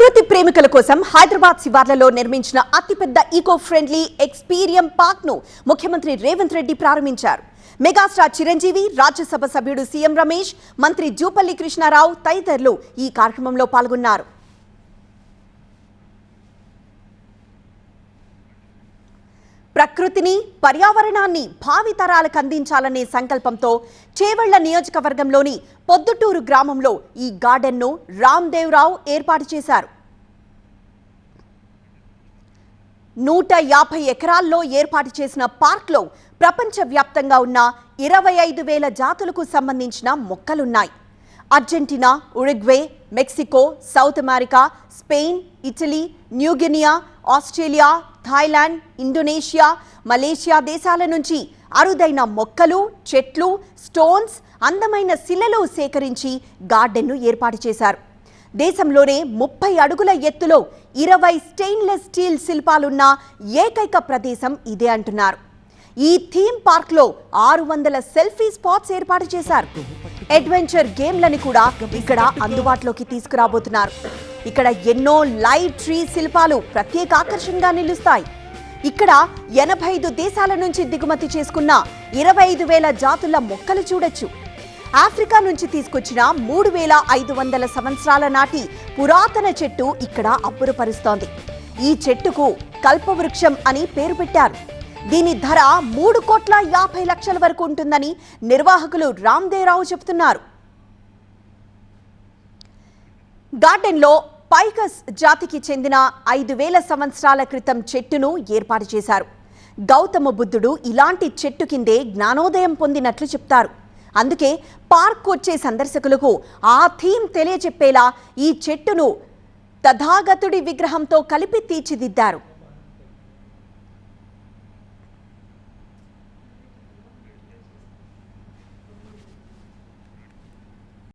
ప్రకృతి ప్రేమికుల కోసం హైదరాబాద్ శివార్లలో నిర్మించిన అతిపెద్ద ఈకో ఫ్రెండ్లీ ఎక్స్పీరియం పార్క్ను ముఖ్యమంత్రి రేవంత్ రెడ్డి ప్రారంభించారు. మెగాస్టార్ చిరంజీవి రాజ్యసభ సభ్యుడు సీఎం రమేష్ మంత్రి జూపల్లి కృష్ణారావు తదితరులు ఈ కార్యక్రమంలో పాల్గొన్నారు. ప్రకృతిని పర్యావరణాన్ని భావితరాలకు అందించాలనే సంకల్పంతో చేవెళ్ళ నియోజకవర్గంలోని పొద్దుటూరు గ్రామంలో ఈ గార్డెన్ను రామ్దేవ్రావు ఏర్పాటు చేశారు. నూట యాభై ఎకరాల్లో ఏర్పాటు చేసిన పార్క్లో ప్రపంచవ్యాప్తంగా ఉన్న ఇరవై ఐదు వేల జాతులకు సంబంధించిన మొక్కలున్నాయి. Argentina Uruguay Mexico South America Spain Italy New Guinea Australia Thailand Indonesia Malaysia దేశాల నుంచి అరుదైన మొక్కలు చెట్లు స్టోన్స్ అందమైన శిలలు సేకరించి గార్డెన్ను ఏర్పాటు చేశారు. దేశంలోనే ముప్పై అడుగుల ఎత్తులో ఇరవై స్టెయిన్లెస్ స్టీల్ శిల్పాలున్న ఏకైక ప్రదేశం ఇదే అంటున్నారు. ఈ థీమ్ పార్క్లో ఆరు వందల సెల్ఫీ స్పాట్స్ ఏర్పాటు చేశారు. అడ్వెంచర్ గేమ్లని కూడా ఇక్కడ అందుబాటులోకి తీసుకురాబోతున్నారు. ఇక్కడ ఎన్నో లైట్ ట్రీ శిల్పాలు ప్రత్యేక ఆకర్షణగా నిలుస్తాయి. ఇక్కడ ఎనభై ఐదు దేశాల నుంచి దిగుమతి చేసుకున్న ఇరవై ఐదు వేల జాతుల మొక్కలు చూడొచ్చు. ఆఫ్రికా నుంచి తీసుకొచ్చిన మూడు వేల ఐదు వందల సంవత్సరాల నాటి పురాతన చెట్టు ఇక్కడ అబ్బురపరుస్తోంది. ఈ చెట్టుకు కల్పవృక్షం అని పేరు పెట్టారు. దీని ధర మూడు కోట్ల యాభై లక్షల వరకు ఉంటుందని నిర్వాహకులు రామ్దేవరావు చెబుతున్నారు గార్డెన్లో పైకస్ జాతికి చెందిన ఐదు వేల సంవత్సరాల క్రితం చెట్టును ఏర్పాటు చేశారు. గౌతమ బుద్ధుడు ఇలాంటి చెట్టు కిందే జ్ఞానోదయం పొందినట్లు చెప్తారు. అందుకే పార్క్ వచ్చే సందర్శకులకు ఆ థీమ్ తెలియచెప్పేలా ఈ చెట్టును తథాగతుడి విగ్రహంతో కలిపి తీర్చిదిద్దారు.